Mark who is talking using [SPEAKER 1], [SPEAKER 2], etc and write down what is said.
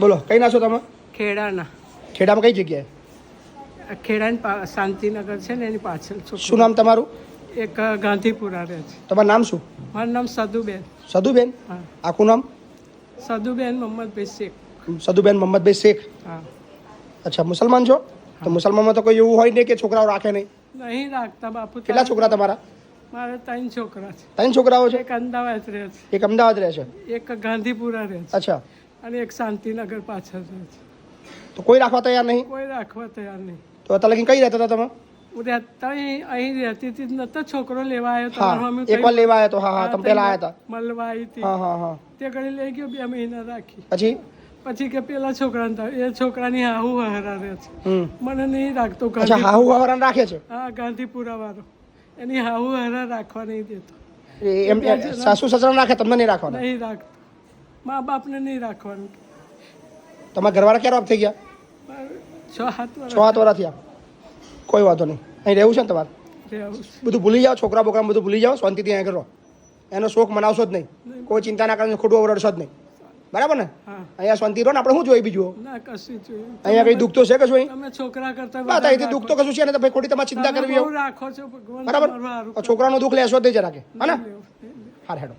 [SPEAKER 1] બોલો કઈ ના છો તમે?
[SPEAKER 2] ખેડાના.
[SPEAKER 1] ખેડામાં કઈ જગ્યાએ?
[SPEAKER 2] ખેડાની શાંતિનગર છે ને એની પાછળ
[SPEAKER 1] શું નામ તમારું?
[SPEAKER 2] એક ગાંધીપુરા રહે છે.
[SPEAKER 1] તમારું નામ શું?
[SPEAKER 2] મારું નામ સદુબેન.
[SPEAKER 1] સદુબેન?
[SPEAKER 2] હા.
[SPEAKER 1] આખું નામ?
[SPEAKER 2] સદુબેન મોહમ્મદભાઈ શેખ.
[SPEAKER 1] સદુબેન મોહમ્મદભાઈ શેખ?
[SPEAKER 2] હા.
[SPEAKER 1] અચ્છા મુસલમાન છો? તો મુસલમાનમાં તો કોઈ એવું હોય નહીં કે છોકરાઓ રાખે નહીં?
[SPEAKER 2] નહીં રાખતા બાપુ
[SPEAKER 1] કેટલા છોકરા તમારા?
[SPEAKER 2] મારે ત્રણ છોકરા છે.
[SPEAKER 1] ત્રણ છોકરાઓ છે?
[SPEAKER 2] એક અમદાવાદ રહે છે.
[SPEAKER 1] એક અમદાવાદ રહે છે?
[SPEAKER 2] એક ગાંધીપુરા રહે છે.
[SPEAKER 1] અચ્છા.
[SPEAKER 2] અને એક શાંતિનગર પાછળ રહે છે.
[SPEAKER 1] તો કોઈ રાખવા તૈયાર નહીં?
[SPEAKER 2] કોઈ રાખવા તૈયાર નહીં.
[SPEAKER 1] તો અત્યારે લગી કઈ રહેતા હતા તમે?
[SPEAKER 2] હું રહેતા અહીં રહેતી હતી નતો છોકરો લેવા આવ્યો તમારા મમ્મી
[SPEAKER 1] એકવાર લેવા આવ્યો તો હા હા તમે પહેલા આવ્યા
[SPEAKER 2] મળવા આવી હતી.
[SPEAKER 1] હા હા હા.
[SPEAKER 2] તે ઘડી લઈ ગયો બે મહિના રાખી.
[SPEAKER 1] પછી?
[SPEAKER 2] પછી કે પેલા છોકરાને થાય એ છોકરાની હાહુ હરા રહે છે. મને નહીં રાખતો
[SPEAKER 1] અચ્છા હાહુ હવારાને રાખે છે?
[SPEAKER 2] હા ગાંધીપુરા વાળો એની હાહુ હરા રાખવા નહીં દેતો.
[SPEAKER 1] એમ સાસુ સસરા રાખે તમને નહીં રાખવાના?
[SPEAKER 2] નહીં રાખતો. મા બાપને નહીં રાખવાનું.
[SPEAKER 1] તમારા ઘરવાળા ક્યારે ઓફ થઈ ગયા?
[SPEAKER 2] છ સાત
[SPEAKER 1] છ સાત વર્ષ થયા. કોઈ વાંધો નહીં. અહીં રહેવું છે ને તમારે? બધું ભૂલી જાઓ છોકરા બોકરા બધું ભૂલી જાઓ શાંતિથી અહીંયા કરો એનો શોખ મનાવશો જ નહીં. કોઈ ચિંતા ના કરીને ખોટું અવરડશો જ નહીં. બરાબર ને? અહીંયા શાંતિ રહો ને આપણે શું જોઈએ બીજું? અહીંયા કઈ દુઃખ તો છે કશું
[SPEAKER 2] તમે છોકરા કરતા
[SPEAKER 1] બસ અહીંથી દુઃખ તો કશું છે ને ભાઈ ખોટી તમારે ચિંતા કરવી બરાબર? છોકરાનો દુઃખ લેશો જ નહીં જરાકે. હા ને?
[SPEAKER 2] કરે.
[SPEAKER 1] હેડો.